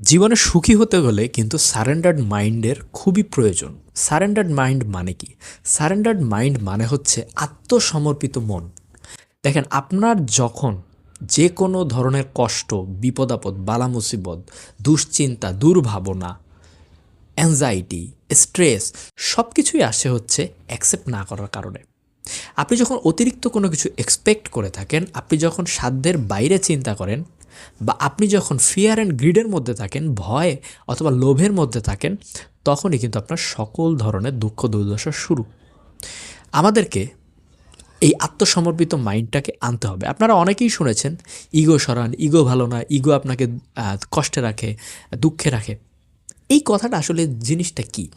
জীবনে সুখী হতে হলে কিন্তু সারেন্ডার্ড মাইন্ডের খুবই প্রয়োজন। সারেন্ডার্ড মাইন্ড মানে কি? সারেন্ডার্ড মাইন্ড মানে হচ্ছে আত্মসমর্পিত মন। দেখেন, আপনার যখন যে কোনো ধরনের কষ্ট, বিপদ আপদ বালা মুসিবত দুশ্চিন্তা, দুর্ভাবনা অ্যাংজাইটি স্ট্রেস সব কিছুই আসে হচ্ছে অ্যাকসেপ্ট না করার কারণে। আপনি যখন অতিরিক্ত কোনো কিছু এক্সপেক্ট করে থাকেন, আপনি যখন সাধ্যের বাইরে চিন্তা করেন বা আপনি যখন ফিয়ার অ্যান্ড গ্রিডের মধ্যে থাকেন, ভয় অথবা লোভের মধ্যে থাকেন, তখনই কিন্তু আপনার সকল ধরনের দুঃখ দুর্দশা শুরু। আমাদেরকে এই আত্মসমর্পিত মাইন্ডটাকে আনতে হবে। আপনারা অনেকেই শুনেছেন ইগো সরান ইগো ভালো না ইগো আপনাকে কষ্টে রাখে, দুঃখে রাখে। এই কথাটা আসলে জিনিসটা কি?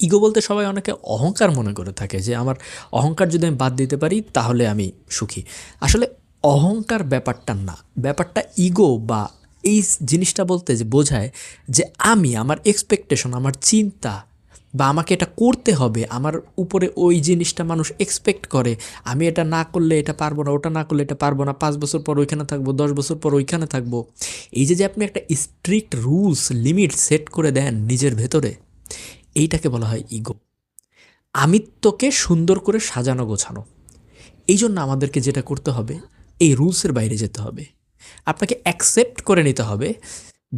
ইগো বলতে সবাই অনেকে অহংকার মনে করে থাকে যে, আমার অহংকার যদি আমি বাদ দিতে পারি, তাহলে আমি সুখী। আসলে অহংকার ব্যাপারটা না। ব্যাপারটা ইগো বা এই জিনিসটা বলতে যে বোঝায় যে আমি, আমার এক্সপেকটেশন আমার চিন্তা বা আমাকে এটা করতে হবে, আমার উপরে ওই জিনিসটা মানুষ এক্সপেক্ট করে, আমি এটা না করলে এটা পারব না, ওটা না করলে এটা পারব না, পাঁচ বছর পর ওইখানে থাকব, দশ বছর পর ওইখানে থাকব। এই যে যে আপনি একটা স্ট্রিক্ট রুলস লিমিট সেট করে দেন নিজের ভেতরে, এইটাকে বলা হয় ইগো আমিত্বকে সুন্দর করে সাজানো, গোছানো। এই জন্য আমাদেরকে যেটা করতে হবে এই রুলসের বাইরে যেতে হবে। আপনাকে অ্যাকসেপ্ট করে নিতে হবে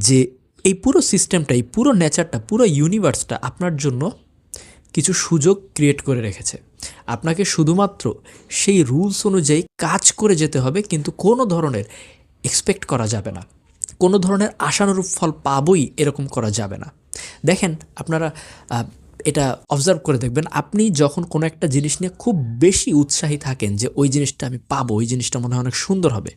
যে এই পুরো সিস্টেমটা এই পুরো নেচারটা পুরো ইউনিভার্সটা আপনার জন্য কিছু সুযোগ ক্রিয়েট করে রেখেছে। আপনাকে শুধুমাত্র সেই রুলস অনুযায়ী কাজ করে যেতে হবে, কিন্তু কোনো ধরনের এক্সপেক্ট করা যাবে না। কোনো ধরনের আশানুরূপ ফল পাবই এরকম করা যাবে না। দেখেন, আপনারা এটা অবজার্ভ করে দেখবেন, আপনি যখন কোনো একটা জিনিস নিয়ে খুব বেশি উৎসাহী থাকেন যে ওই জিনিসটা আমি পাবো, ওই জিনিসটা মনে হয় অনেক সুন্দর হবে,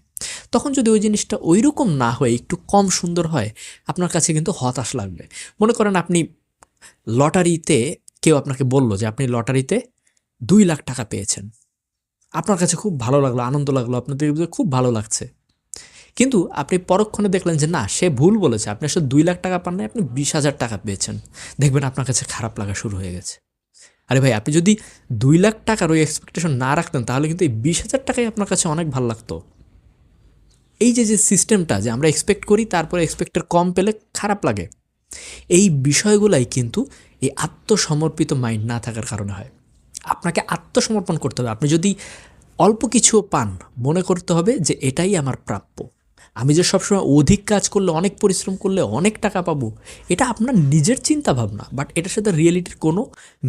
তখন যদি ওই জিনিসটা ওই রকম না হয়ে একটু কম সুন্দর হয়, আপনার কাছে কিন্তু হতাশ লাগবে। মনে করেন আপনি লটারিতে কেউ আপনাকে বলল যে আপনি লটারিতে দুই লাখ টাকা পেয়েছেন। আপনার কাছে খুব ভালো লাগল, আনন্দ লাগল, আপনাদের খুব ভালো লাগছে। কিন্তু আপনি পরক্ষণে দেখলেন যে না, সে ভুল বলেছে। আপনি আসলে দুই লাখ টাকা পান নাই, আপনি বিশ হাজার টাকা পেয়েছেন। দেখবেন আপনার কাছে খারাপ লাগা শুরু হয়ে গেছে। আরে ভাই, আপনি যদি দুই লাখ টাকার ওই এক্সপেকটেশন না রাখতেন, তাহলে কিন্তু এই বিশ হাজার টাকাই আপনার কাছে অনেক ভালো লাগতো। এই যে যে সিস্টেমটা যে আমরা এক্সপেক্ট করি, তারপরে এক্সপেক্টের কম পেলে খারাপ লাগে। এই বিষয়গুলাই কিন্তু এই আত্মসমর্পিত মাইন্ড না থাকার কারণে হয়। আপনাকে আত্মসমর্পণ করতে হবে। আপনি যদি অল্প কিছুও পান, মনে করতে হবে যে এটাই আমার প্রাপ্য। আমি যে সবসময় অধিক কাজ করলে, অনেক পরিশ্রম করলে অনেক টাকা পাবো, এটা আপনার নিজের চিন্তা ভাবনা বাট এটার সাথে রিয়েলিটির কোনো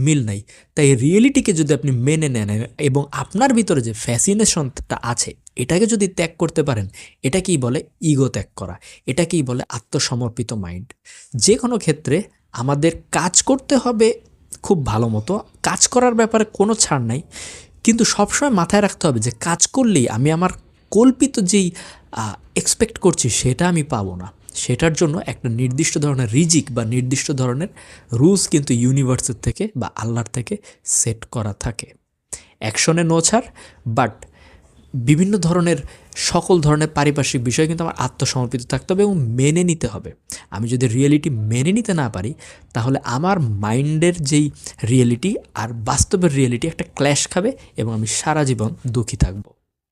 মিল নাই। তাই রিয়েলিটিকে যদি আপনি মেনে নেন এবং আপনার ভিতরে যে ফ্যাসিনেশনটা আছে, এটাকে যদি ত্যাগ করতে পারেন, এটাকেই বলে ইগো ত্যাগ করা, এটাকেই বলে আত্মসমর্পিত মাইন্ড যে কোনো ক্ষেত্রে আমাদের কাজ করতে হবে খুব ভালো মতো, কাজ করার ব্যাপারে কোনো ছাড় নাই, কিন্তু সবসময় মাথায় রাখতে হবে যে কাজ করলেই আমি আমার কল্পিত যেই এক্সপেক্ট করছি সেটা আমি পাবো না। সেটার জন্য একটা নির্দিষ্ট ধরনের রিজিক বা নির্দিষ্ট ধরনের রুলস কিন্তু ইউনিভার্সের থেকে বা আল্লাহর থেকে সেট করা থাকে। অ্যাকশনে নো ছাড় বাট বিভিন্ন ধরনের, সকল ধরনের পারিপার্শ্বিক বিষয় কিন্তু আমার আত্মসমর্পিত থাকতে হবে এবং মেনে নিতে হবে। আমি যদি রিয়েলিটি মেনে নিতে না পারি, তাহলে আমার মাইন্ডের যেই রিয়েলিটি আর বাস্তবের রিয়েলিটি একটা ক্ল্যাশ খাবে এবং আমি সারা জীবন দুঃখী থাকব।